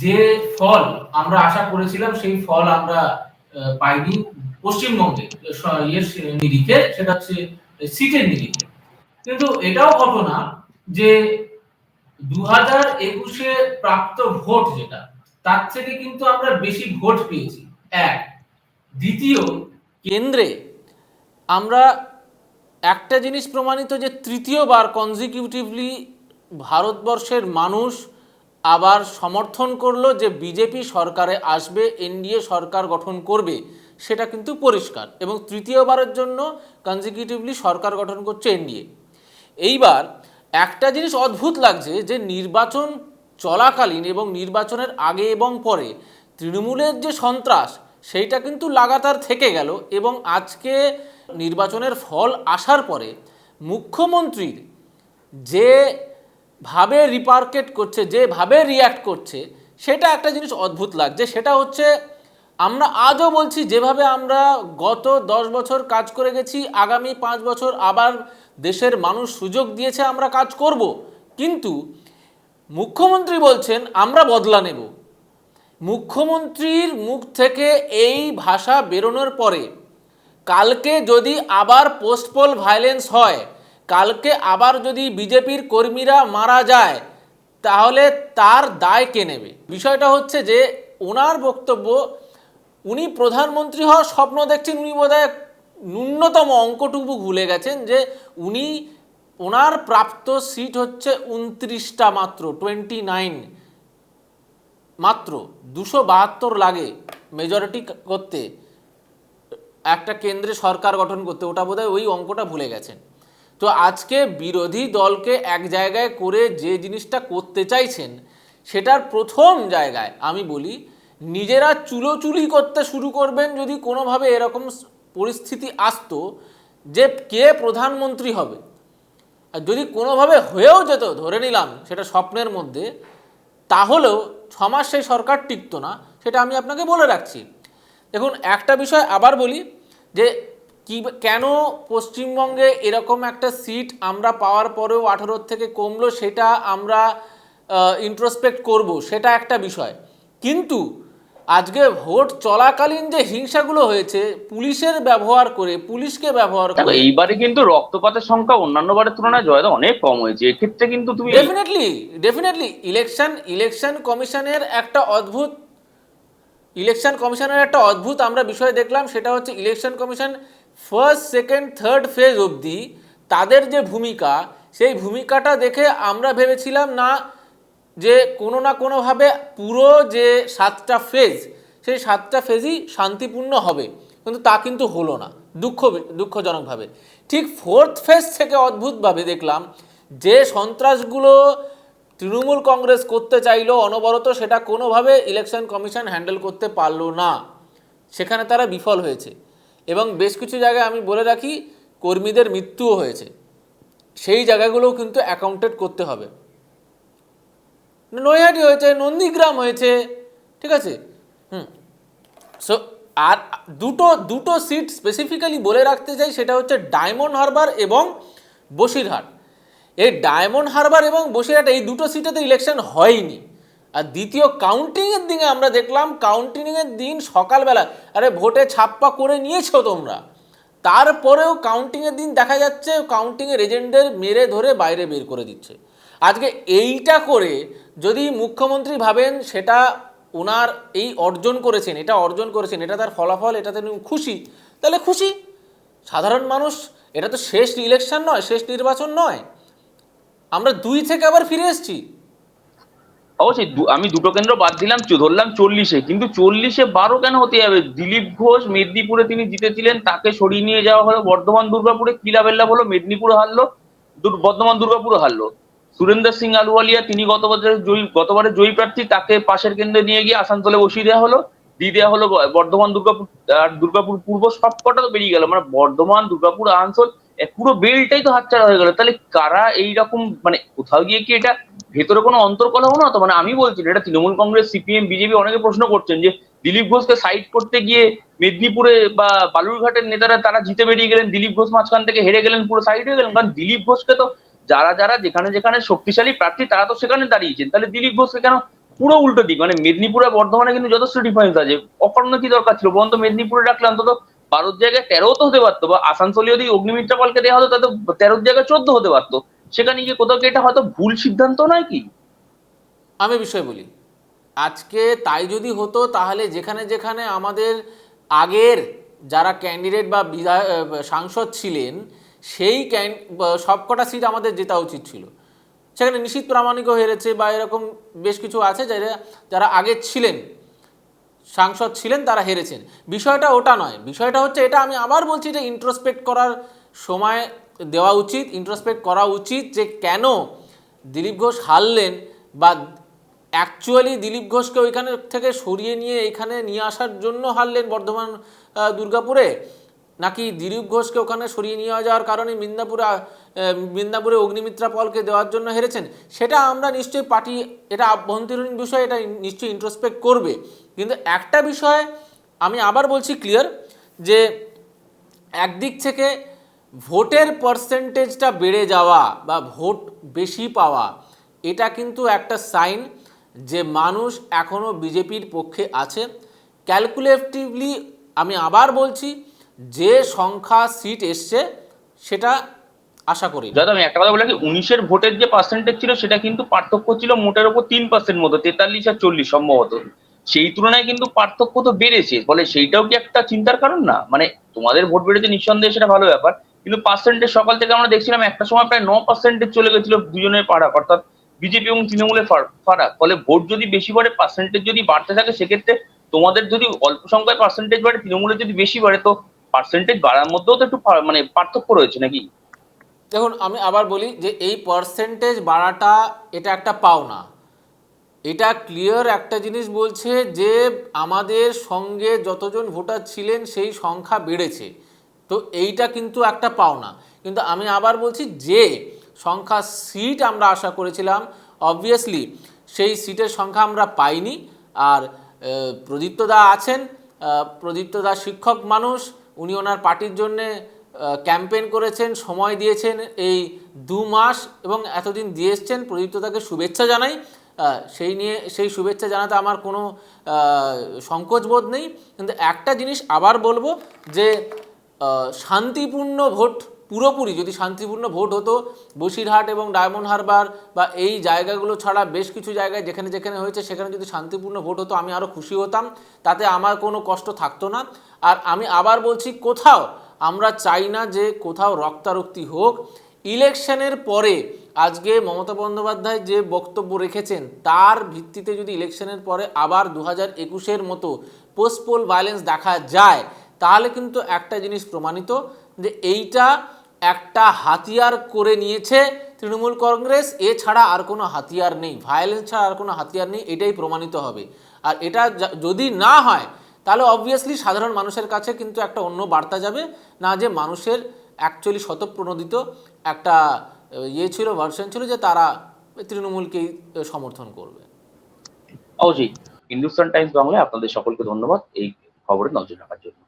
যে ফল আমরা আশা করেছিলাম, সেই ফল আমরা পাইনি পশ্চিমবঙ্গে। নিরিখে, সেটা হচ্ছে সিটের নিরিখে। কিন্তু এটাও ঘটনা যে দু হাজার একুশে প্রাপ্ত ভোট যেটা, তার থেকে কিন্তু আমরা বেশি ভোট পেয়েছি। এক। দ্বিতীয়, কেন্দ্রে আমরা একটা জিনিস প্রমাণিত যে তৃতীয়বার কনজিকিউটিভলি ভারতবর্ষের মানুষ আবার সমর্থন করল যে বিজেপি সরকারে আসবে, এনডিএ সরকার গঠন করবে, সেটা কিন্তু পরিষ্কার। এবং তৃতীয়বারের জন্য কনজিকিউটিভলি সরকার গঠন করছে এনডিএ। এইবার একটা জিনিস অদ্ভুত লাগছে যে নির্বাচন চলাকালীন এবং নির্বাচনের আগে এবং পরে তৃণমূলের যে সন্ত্রাস, সেইটা কিন্তু লাগাতার থেকে গেল এবং আজকে নির্বাচনের ফল আসার পরে মুখ্যমন্ত্রীর যে ভাবে রিপার্কেট করছে যেভাবে রিয়্যাক্ট করছে, সেটা একটা জিনিস অদ্ভুত লাগছে। সেটা হচ্ছে, আমরা আজও বলছি, যেভাবে আমরা গত দশ বছর কাজ করে গেছি, আগামী পাঁচ বছর আবার দেশের মানুষ সুযোগ দিয়েছে, আমরা কাজ করব। কিন্তু মুখ্যমন্ত্রী বলছেন, আমরা বদলা নেব। মুখ্যমন্ত্রীর মুখ থেকে এই ভাষা বেরোনোর পরে, কালকে যদি আবার পোস্টপোল ভায়োলেন্স হয় কালকে আবার যদি বিজেপির কর্মীরা মারা যায়, তাহলে তার দায় কে নেবে? বিষয়টা হচ্ছে যে, ওনার বক্তব্য, উনি প্রধানমন্ত্রী হওয়ার স্বপ্ন দেখছেন, উনি বোধহয় ন্যূনতম অঙ্কটুকু ভুলে গেছেন যে, উনি, ওনার প্রাপ্ত সিট হচ্ছে উনত্রিশটা মাত্র টোয়েন্টি নাইন মাত্র, দুশো বাহাত্তর লাগে মেজরিটি করতে। একটা কেন্দ্রে সরকার গঠন করতে, ওটা বোধহয় ওই অঙ্কটা ভুলে গেছেন। তো আজকে বিরোধী দলকে এক জায়গায় করে যে জিনিসটা করতে চাইছেন, সেটার প্রথম জায়গায় আমি বলি, নিজেরা চুলোচুলি করতে শুরু করবেন যদি কোনোভাবে এরকম পরিস্থিতি আসতো যে কে প্রধানমন্ত্রী হবে। আর যদি কোনোভাবে হয়েও যেত, ধরে নিলাম সেটা স্বপ্নের মধ্যে, তাহলেও ছমাস সেই সরকার টিকতো না, সেটা আমি আপনাকে বলে রাখছি। দেখুন, একটা বিষয় আবার বলি যে কি কেন পশ্চিমবঙ্গে এরকম একটা সিট আমরা পাওয়ার পরেও আঠারোর থেকে কমলো সেটা আমরা ইন্ট্রোস্পেক্ট করব সেটা একটা বিষয়। কিন্তু আজকে ভোট চলাকালীন যে হিংসাগুলো হয়েছে পুলিশের ব্যবহার করে পুলিশকে ব্যবহার করে এইবারে কিন্তু রক্তপাতের সংখ্যা অন্যান্য বারের তুলনায় জয়দা অনেক কম হয়েছে। এক্ষেত্রে কিন্তু তুমি ডেফিনেটলি ডেফিনেটলি ইলেকশন ইলেকশন কমিশনের একটা অদ্ভুত ইলেকশন কমিশনের একটা অদ্ভুত আমরা বিষয় দেখলাম সেটা হচ্ছে election commission first second third phase অবধি তাদের যে ভূমিকা, সেই ভূমিকাটা দেখে আমরা ভেবেছিলাম না যে কোনো না কোনোভাবে পুরো যে সাতটা ফেজ সেই সাতটা ফেজই শান্তিপূর্ণ হবে। কিন্তু তা কিন্তু হলো না, দুঃখ, দুঃখজনকভাবে। ঠিক ফোর্থ ফেজ থেকে অদ্ভুতভাবে দেখলাম যে সন্ত্রাসগুলো তৃণমূল কংগ্রেস করতে চাইলো, অনবরত সেটা কোনোভাবে ইলেকশন কমিশন হ্যান্ডেল করতে পারল না। সেখানে তারা বিফল হয়েছে। এবং বেশ কিছু জায়গায় আমি বলে রাখি, কর্মীদের মৃত্যুও হয়েছে। সেই জায়গাগুলোও কিন্তু অ্যাকাউন্টেড করতে হবে। নৈহাটি হয়েছে, নন্দীগ্রাম হয়েছে, ঠিক আছে? হুম। সো আর দুটো দুটো সিট স্পেসিফিক্যালি বলে রাখতে চাই, সেটা হচ্ছে ডায়মন্ড হারবার এবং বসিরহাট এই ডায়মন্ড হারবার এবং বসিরহাট এই দুটো সিটেতে ইলেকশন হয়নি। আর দ্বিতীয় কাউন্টিংয়ের দিনে আমরা দেখলাম কাউন্টিংয়ের দিন সকালবেলা, আরে ভোটে ছাপ্পা করে নিয়েছো তোমরা। তারপরেও কাউন্টিংয়ের দিন দেখা যাচ্ছে কাউন্টিংয়ের এজেন্টদের মেরে ধরে বাইরে বের করে দিচ্ছে। আজকে এইটা করে যদি মুখ্যমন্ত্রী ভাবেন সেটা ওনার এই অর্জন করেছেন, এটা অর্জন করেছেন, এটা তার ফলাফল, এটাতে খুশি, তাহলে খুশি। সাধারণ মানুষ, এটা তো শেষ ইলেকশন নয়, শেষ নির্বাচন নয়। আমরা দুই থেকে আবার ফিরে এসেছি। অবশ্যই আমি দুটো কেন্দ্র বাদ দিলাম ধরলাম চল্লিশে, কিন্তু চল্লিশে বারো কেন হতে যাবে? দিলীপ ঘোষ মেদিনীপুরে তিনি জিতেছিলেন, তাকে সরিয়ে নিয়ে যাওয়া হলো, বর্ধমান দুর্গাপুরে কিলাবেল্লা হলো, মেদিনীপুরে হারলো বর্ধমান দুর্গাপুরে হারলো। সুরেন্দ্র সিং আলুওয়ালিয়া, তিনি গত বছরের জয়ী গতবারের জয়ী প্রার্থী, তাকে পাশের কেন্দ্রে নিয়ে গিয়ে আসানসোলে বসিয়ে দেওয়া হলো, দিয়ে দেওয়া হলো বর্ধমান দুর্গাপুর, আর দুর্গাপুর পূর্ব সবকটা তো বেরিয়ে গেল মানে বর্ধমান, দুর্গাপুর, আসানসোল পুরো বেলটাই তো হাতছাড়া হয়ে গেল। তাহলে কারা এইরকম মানে কোথাও গিয়ে কি এটা ভেতরে কোনো অন্তর্কলহ না তো? মানে আমি বলছি এটা তৃণমূল কংগ্রেস, সিপিএম, বিজেপি অনেকে প্রশ্ন করছেন যে দিলীপ ঘোষকে সাইড করতে গিয়ে মেদিনীপুরে বা বালুরঘাটের নেতারা তারা জিতে বেরিয়ে গেলেন, দিলীপ ঘোষ মাঝখান থেকে হেরে গেলেন, পুরো সাইড হয়ে গেলেন। কারণ দিলীপ ঘোষকে তো যারা যারা যেখানে যেখানে শক্তিশালী প্রার্থী তারা তো সেখানে দাঁড়িয়েছেন। তাহলে দিলীপ ঘোষকে কেন পুরো উল্টো দিক? মানে মেদিনীপুর আর বর্ধমানে কিন্তু যথেষ্ট ডিফারেন্স আছে। অকারণ কি দরকার ছিল? বরঞ্চ মেদিনীপুরে রাখলে অন্তত বারোর জায়গায় তেরো তো হতে পারতো, বা আসানসোলে যদি অগ্নিমিত্রা পালকে দেওয়া হতো তাতে তেরোর জায়গায় চোদ্দ হতে পারতো। সেখানে গিয়ে কোথাও এটা হয়তো ভুল সিদ্ধান্ত নয় কি? আমি বিষয় বলি, আজকে তাই যদি হতো, তাহলে যেখানে যেখানে আমাদের আগের যারা ক্যান্ডিডেট বা সাংসদ ছিলেন, সেই ক্যান সবকটা সিট আমাদের জেতা উচিত ছিল। সেখানে নিশ্চিত প্রামাণিকও হেরেছে বা এরকম বেশ কিছু আছে যারা যারা আগে ছিলেন। সাংসদ ছিলেন, তারা হেরেছেন। বিষয়টা ওটা নয়। বিষয়টা হচ্ছে এটা আমি আবার বলছি যে ইন্ট্রোস্পেক্ট করার সময় দেওয়া উচিত ইন্ট্রোস্পেক্ট করা উচিত যে কেন দিলীপ ঘোষ হারলেন বা অ্যাকচুয়ালি দিলীপ ঘোষকে ওইখানে থেকে সরিয়ে নিয়ে এখানে নিয়ে আসার জন্য হারলেন বর্ধমান দুর্গাপুরে? নাকি দিলীপ ঘোষকে ওখানে সরিয়ে নিয়ে যাওয়ার কারণে মিদনাপুরে মিদনাপুরে অগ্নিমিত্রা পলকে দেওয়ার জন্য হেরেছেন, সেটা আমরা নিশ্চয়ই পার্টি, এটা আভ্যন্তরীণ বিষয়, এটা নিশ্চয়ই ইন্ট্রোস্পেক্ট করবে। কিন্তু একটা বিষয় আমি আবার বলছি ক্লিয়ার যে একদিক থেকে ভোটের পার্সেন্টেজটা বেড়ে যাওয়া বা ভোট বেশি পাওয়া, এটা কিন্তু একটা সাইন যে মানুষ এখনও বিজেপির পক্ষে আছে। ক্যালকুলেটিভলি আমি আবার বলছি, যে সংখ্যা সিট এসছে, সেটা আশা করি। দাদা, আমি একটা কথা বলে উনিশের ভোটের যে পার্সেন্টেজ ছিল, সেটা কিন্তু পার্থক্য ছিল মোটের ওপর তিন পার্সেন্ট মতো, তেতাল্লিশ আর চল্লিশ সম্ভবত। সেই তুলনায় কিন্তু পার্থক্য তো বেড়েছে, ফলে সেইটাও কি একটা চিন্তার কারণ না? মানে তোমাদের ভোট বেড়েছে নিঃসন্দেহে, সেটা ভালো ব্যাপার, কিন্তু পার্সেন্টেজ সকাল থেকে আমরা দেখছিলাম একটা সময় প্রায় ন পার্সেন্টেজ চলে গেছিল দুজনের ফারাক অর্থাৎ বিজেপি এবং তৃণমূলের ফার- ফারাক। ফলে ভোট যদি বেশি বাড়ে পার্সেন্টেজ যদি বাড়তে থাকে, সেক্ষেত্রে তোমাদের যদি অল্প সংখ্যায় পার্সেন্টেজ বাড়ে, তৃণমূলের যদি বেশি বাড়ে, তো পার্সেন্টেজ বাড়ার মধ্যেও তো একটু মানে পার্থক্য রয়েছে নাকি? দেখুন, আমি আবার বলি যে এই পার্সেন্টেজ বাড়াটা এটা একটা পাওনা। এটা ক্লিয়ার একটা জিনিস বলছে যে আমাদের সঙ্গে যতজন ভোটার ছিলেন সেই সংখ্যা বেড়েছে। তো এইটা কিন্তু একটা পাওনা। কিন্তু আমি আবার বলছি যে সংখ্যা সিট আমরা আশা করেছিলাম অবভিয়াসলি সেই সিটের সংখ্যা আমরা পাইনি। আর প্রদীপ্তদা আছেন প্রদীপ্তদা শিক্ষক মানুষ, উনি ওনার পার্টির জন্যে ক্যাম্পেইন করেছেন, সময় দিয়েছেন এই দু মাস এবং এতদিন দিয়ে এসছেন। প্রদীপ্তদাকে শুভেচ্ছা জানাই। সেই নিয়ে, সেই শুভেচ্ছা জানাতে আমার কোনো সংকোচবোধ নেই। কিন্তু একটা জিনিস আবার বলব যে শান্তিপূর্ণ ভোট পুরোপুরি, যদি শান্তিপূর্ণ ভোট হতো, বসিরহাট এবং ডায়মন্ড হারবার বা এই জায়গাগুলো ছাড়া বেশ কিছু জায়গায় যেখানে যেখানে হয়েছে, সেখানে যদি শান্তিপূর্ণ ভোট হতো, আমি আরও খুশি হতাম। তাতে আমার কোনো কষ্ট থাকতো না। আর আমি আবার বলছি, কোথাও আমরা চাই না যে কোথাও রক্তারক্তি হোক। ইলেকশনের পরে আজকে মমতা বন্দ্যোপাধ্যায় যে বক্তব্য রেখেছেন, তার ভিত্তিতে যদি ইলেকশনের পরে আবার দু হাজার একুশের মতো পোস্টপোল ভায়োলেন্স দেখা যায়, তাহলে কিন্তু একটা জিনিস প্রমাণিত যে এইটা একটা হাতিয়ার করে নিয়েছে তৃণমূল কংগ্রেস। এছাড়া আর কোনো হাতিয়ার নেই। ভায়োলেন্স ছাড়া আর কোনো হাতিয়ার নেই, এটাই প্রমাণিত হবে। আর এটা যদি না হয় তাহলে অবভিয়াসলি সাধারণ মানুষের কাছে কিন্তু একটা অন্য বার্তা যাবে। না যে মানুষের অ্যাকচুয়ালি শতপ্রণোদিত একটা ইয়ে ছিল ভার্সন ছিল যে তারা তৃণমূলকেই সমর্থন করবে। অবশ্যই। হিন্দুস্তান টাইমস বাংলায় আপনাদের সকলকে ধন্যবাদ। এই খবরে নজর রাখার জন্য।